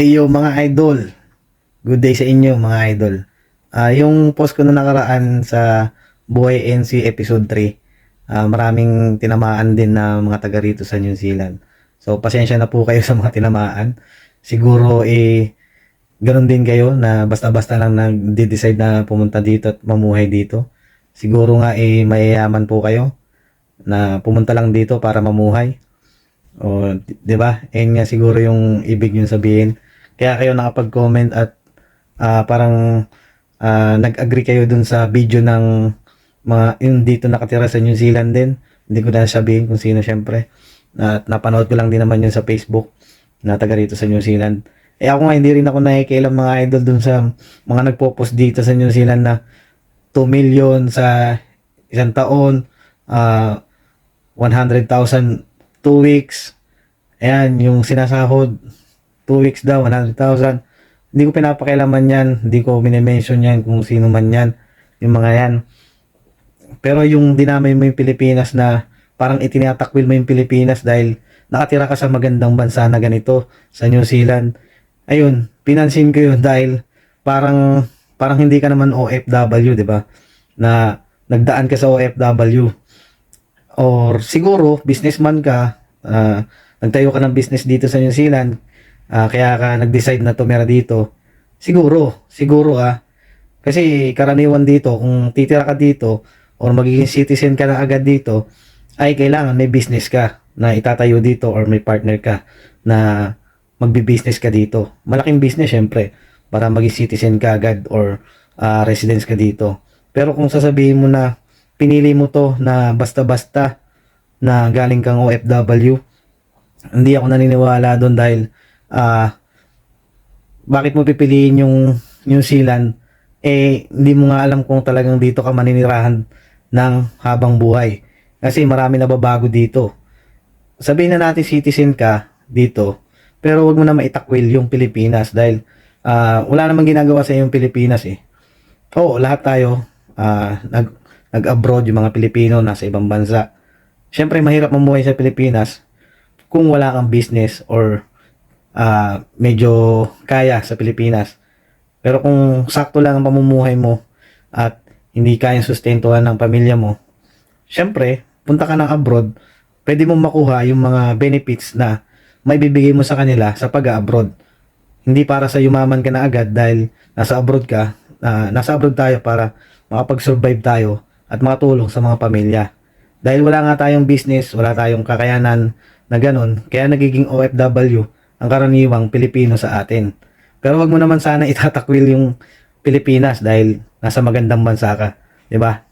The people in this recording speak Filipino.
Yo mga idol. Good day sa inyo mga idol. Ah, yung post ko na nakaraan sa Buhay NC episode 3, ah, maraming tinamaan din na mga taga rito sa New Zealand. So pasensya na po kayo sa mga tinamaan. Siguro eh ganun din kayo na basta-basta lang nag-decide na pumunta dito at mamuhay dito. Siguro nga eh mayayaman po kayo na pumunta lang dito para mamuhay. O, di ba? Ayun nga siguro yung ibig yung sabihin. Kaya kayo nakapag-comment at ah, parang ah, nag-agree kayo dun sa video ng mga yung dito nakatira sa New Zealand din. Hindi ko na sabihin kung sino syempre. At napanood ko lang din naman yun sa Facebook na taga rito sa New Zealand. Eh ako nga hindi rin ako nakikialam mga idol dun sa mga nagpo-post dito sa New Zealand na 2 million sa isang taon, ah 100,000 2 weeks. Ayan, yung sinasahod 2 weeks daw, 100,000. Hindi ko pinapakialaman yan. Hindi ko minimension yan kung sino man yan. Yung mga yan. Pero yung dinamay mo yung Pilipinas na parang itinatakwil mo yung Pilipinas dahil nakatira ka sa magandang bansa na ganito sa New Zealand. Ayun, pinansin ko yun dahil parang parang hindi ka naman OFW, 'di ba? Na nagdaan ka sa OFW. Or siguro businessman ka, ah, nagtayo ka ng business dito sa New Zealand, ah, kaya ka nag-decide na tumira dito. Siguro, siguro ah. Kasi karaniwan dito, kung titira ka dito or magiging citizen ka na agad dito, ay kailangan may business ka na itatayo dito or may partner ka na magbi-business ka dito. Malaking business syempre para maging citizen ka agad or ah, residence ka dito. Pero kung sasabihin mo na pinili mo to na basta-basta na galing kang OFW, hindi ako naniniwala doon dahil ah bakit mo pipiliin yung New Zealand eh hindi mo nga alam kung talagang dito ka maninirahan ng habang buhay. Kasi marami na babago dito. Sabihin na natin citizen ka dito, pero wag mo na maitakwil yung Pilipinas dahil ah, wala namang ginagawa sa yung Pilipinas eh. Oo, lahat tayo ah, nag nag-abroad yung mga Pilipino nasa ibang bansa. Siyempre mahirap mamuhay sa Pilipinas kung wala kang business or ah, medyo kaya sa Pilipinas. Pero kung sakto lang ang pamumuhay mo at hindi kayang sustentuhan ng pamilya mo, syempre, punta ka ng abroad, pwede mong makuha yung mga benefits na may bibigay mo sa kanila sa pag-abroad. Hindi para sa yumaman ka na agad dahil nasa abroad ka, ah, nasa abroad tayo para makapag-survive tayo at makatulong sa mga pamilya. Dahil wala nga tayong business, wala tayong kakayanan na ganun, kaya nagiging OFW ang karaniwang Pilipino sa atin. Pero wag mo naman sana itatakwil yung Pilipinas dahil nasa magandang bansa ka, 'di ba?